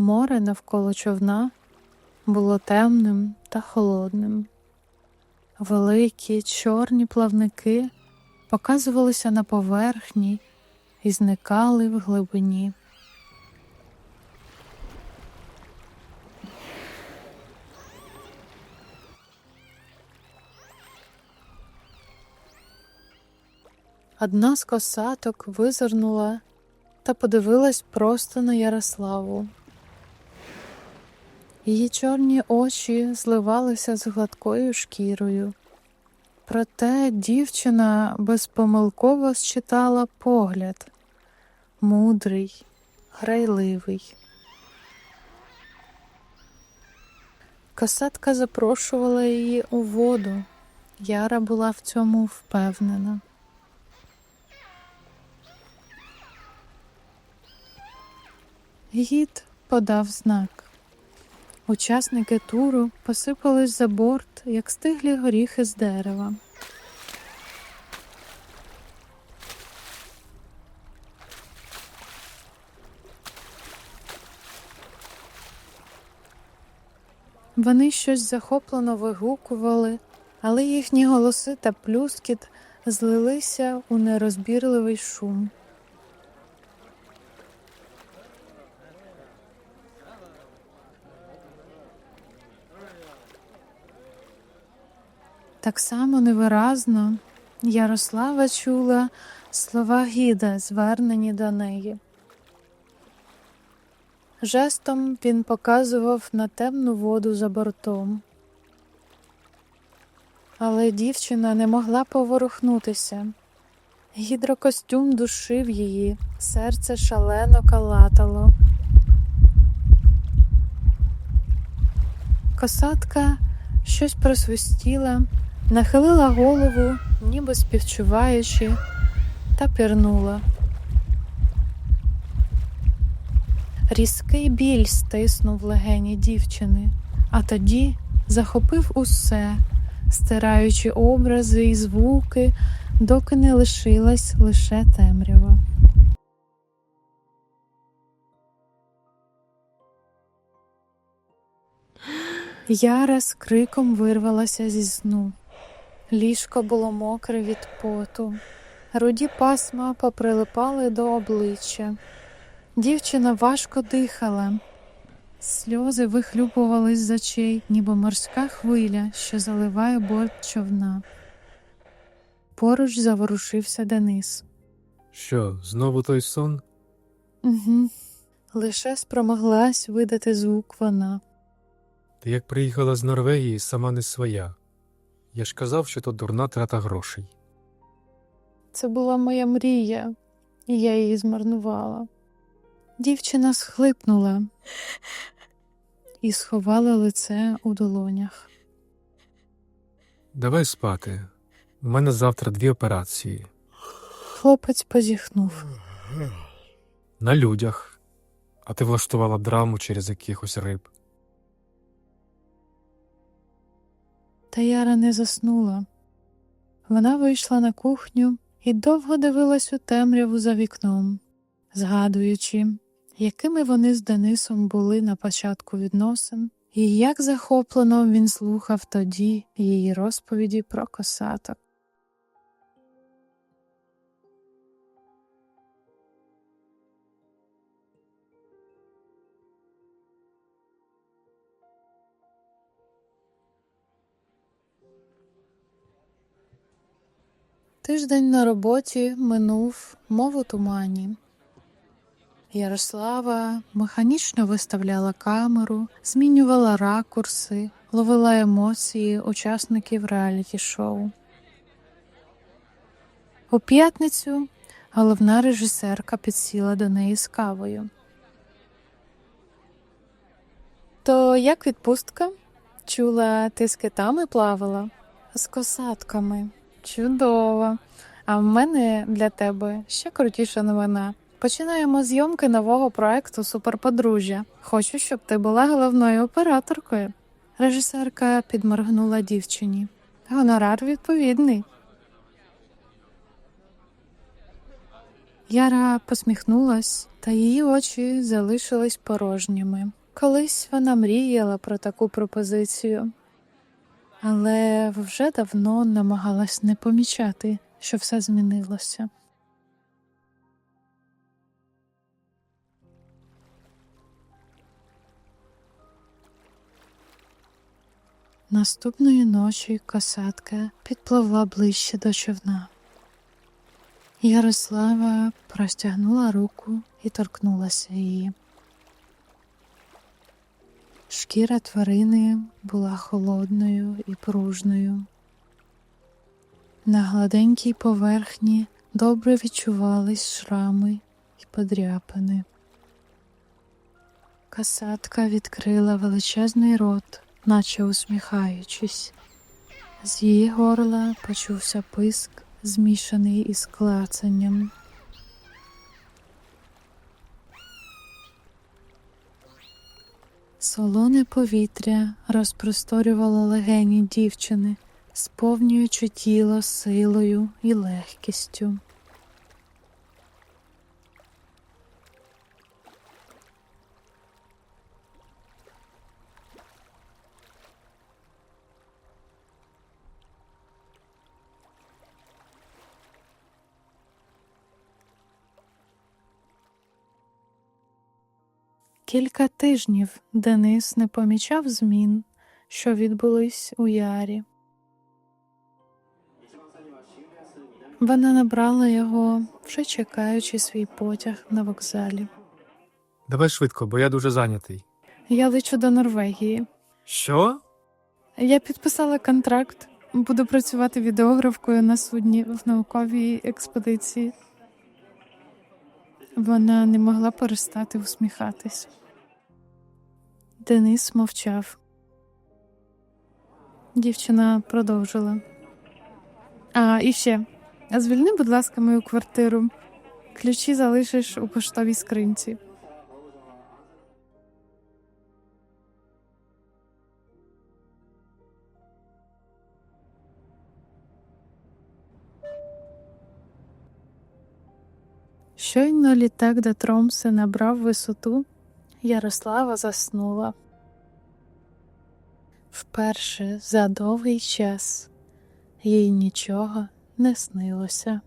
Море навколо човна було темним та холодним. Великі чорні плавники показувалися на поверхні і зникали в глибині. Одна з косаток визирнула та подивилась просто на Ярославу. Її чорні очі зливалися з гладкою шкірою. Проте дівчина безпомилково считала погляд мудрий, грайливий. Касатка запрошувала її у воду. Яра була в цьому впевнена. Гід подав знак. Учасники туру посипались за борт, як стиглі горіхи з дерева. Вони щось захоплено вигукували, але їхні голоси та плюскіт злилися у нерозбірливий шум. Так само невиразно Ярослава чула слова гіда, звернені до неї. Жестом він показував на темну воду за бортом. Але дівчина не могла поворухнутися. Гідрокостюм душив її, серце шалено калатало. Косатка щось просвистіла, нахилила голову, ніби співчуваючи, та пірнула. Різкий біль стиснув легені дівчини, а тоді захопив усе, стираючи образи і звуки, доки не лишилась лише темрява. Яра з криком вирвалася зі сну. Ліжко було мокре від поту, руді пасма поприлипали до обличчя. Дівчина важко дихала. Сльози вихлюпувались з очей, ніби морська хвиля, що заливає борт човна. Поруч заворушився Денис. Що, знову той сон? Угу. Лише спромоглась видати звук вона. Ти як приїхала з Норвегії, сама не своя. Я ж казав, що то дурна трата грошей. Це була моя мрія, і я її змарнувала. Дівчина схлипнула і сховала лице у долонях. Давай спати. У мене завтра дві операції. Хлопець позіхнув. На людях. А ти влаштувала драму через якихось риб. Та Яра не заснула. Вона вийшла на кухню і довго дивилась у темряву за вікном, згадуючи, якими вони з Денисом були на початку відносин, і як захоплено він слухав тоді її розповіді про косаток. Тиждень на роботі минув, мов у тумані. Ярослава механічно виставляла камеру, змінювала ракурси, ловила емоції учасників реаліті-шоу. У п'ятницю головна режисерка підсіла до неї з кавою. То як відпустка? Чула, ти з китами плавала? З косатками. Чудово. А в мене для тебе ще крутіша новина. Починаємо зйомки нового проекту Суперподружжя. Хочу, щоб ти була головною операторкою. Режисерка підморгнула дівчині. Гонорар відповідний. Яра посміхнулась та її очі залишились порожніми. Колись вона мріяла про таку пропозицію, але вже давно намагалась не помічати, що все змінилося. Наступної ночі косатка підпливла ближче до човна. Ярослава простягнула руку і торкнулася її. Шкіра тварини була холодною і пружною. На гладенькій поверхні добре відчувались шрами і подряпини. Касатка відкрила величезний рот, наче усміхаючись. З її горла почувся писк, змішаний із клацанням. Солоне повітря розпросторювало легені дівчини, сповнюючи тіло силою і легкістю. Кілька тижнів Денис не помічав змін, що відбулись у ярі. Вона набрала його, вже чекаючи свій потяг на вокзалі. Давай швидко, бо я дуже зайнятий. Я лечу до Норвегії. Що? Я підписала контракт, буду працювати відеографкою на судні в науковій експедиції. Вона не могла перестати усміхатись. Денис мовчав. Дівчина продовжила. А, і ще. Звільни, будь ласка, мою квартиру. Ключі залишиш у поштовій скринці. Щойно літак до Тромсе набрав висоту, Ярослава заснула. Вперше за довгий час їй нічого не снилося.